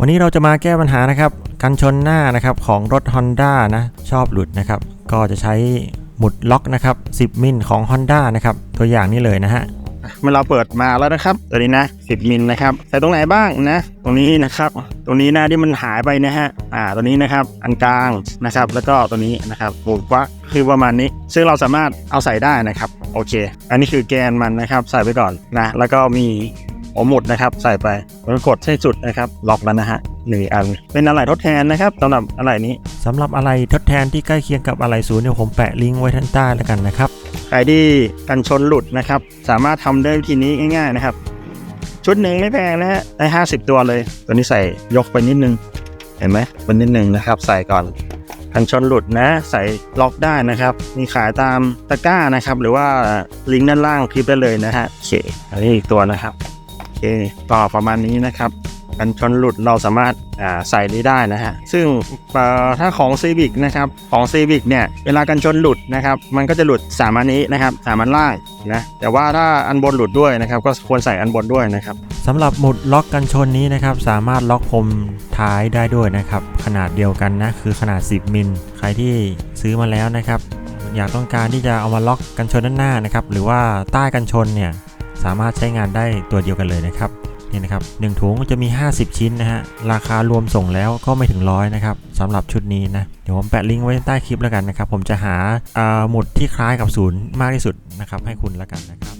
วันนี้เราจะมาแก้ปัญหานะครับกันชนหน้านะครับของรถ Honda นะชอบหลุดนะครับ ก็จะใช้หมุดล็อกนะครับ 10 มิลของ Honda นะครับตัวอย่างนี้เลยนะฮะเมื่อเราเปิดมาแล้วนะครับตัวนี้นะ 10 มิลนะครับใส่ตรงไหนบ้างนะ ตรงนี้นะครับ ตรงนี้นะที่มันหายไปนะฮะอ่าตัวนี้นะครับอันกลางนะครับ แล้วก็ตัวนี้นะครับหมุดวักคือประมาณนี้ ซึ่งเราสามารถเอาใส่ได้นะครับโอเค อันนี้คือแกนมันนะครับ ใส่ไปก่อนนะ แล้วก็มี หัวหมุดนะครับ ใส่ไปแล้วกดให้สุดนะครับ ล็อกแล้วนะฮะหนึ่งอัน เป็นอะไรทดแทนนะครับสำหรับอะไรนี้สำหรับอะไรทดแทนที่ใกล้เคียงกับอะไรศูนย์เดี๋ยวผมแปะลิงก์ไว้ท่านใต้แล้วกันนะครับใครที่กันชนหลุดนะครับ สามารถทำได้วิธีนี้ง่าย ๆนะครับ ชุดหนึ่งไม่แพงนะฮะได้50ตัวเลย ตัวนี้ใส่ยกไปนิดนึง เห็นไหมเป็นนิดนึงนะครับ ใส่ก่อนกันชนหลุดนะใส่ล็อกได้นะครับ มีขายตามตะกร้านะครับ หรือว่าลิงก์ด้านล่างคลิปได้เลยนะฮะโอเคอันนี้อีกตัวนะครับโอ เคต่อประมาณนี้นะครับกันชนหลุดเราสามารถาใส่นี้ได้นะฮะ ซึ่งถ้าของ Civic นะครับ ของ Civic เนี่ยเวลากันชนหลุดนะครับ มันก็จะหลุดสามอันนี้นะครับสามอันล่างนะแต่ว่าถ้าอันบนหลุดด้วยนะครับ ก็ควรใส่อันบนด้วยนะครับสำหรับหมุดล็อกกันชนนี้นะครับ สามารถล็อกพรมท้ายได้ด้วยนะครับ ขนาดเดียวกันนะคือขนาด 10 มิล ใครที่ซื้อมาแล้วนะครับ อยากต้องการที่จะเอามาล็อกกันชนด้านหน้านะครับหรือว่าใต้กันชนเนี่ย สามารถใช้งานได้ตัวเดียวกันเลยนะครับนี่นะครับหนึ่งถุงจะมี 50 ชิ้นนะฮะราคารวมส่งแล้วก็ไม่ถึงร้อยนะครับสำหรับชุดนี้นะเดี๋ยวผมแปะลิงก์ไว้ใต้คลิปแล้วกันนะครับผมจะหาอ่าหมุดที่คล้ายกับศูนย์มากที่สุดนะครับให้คุณแล้วกันนะครับ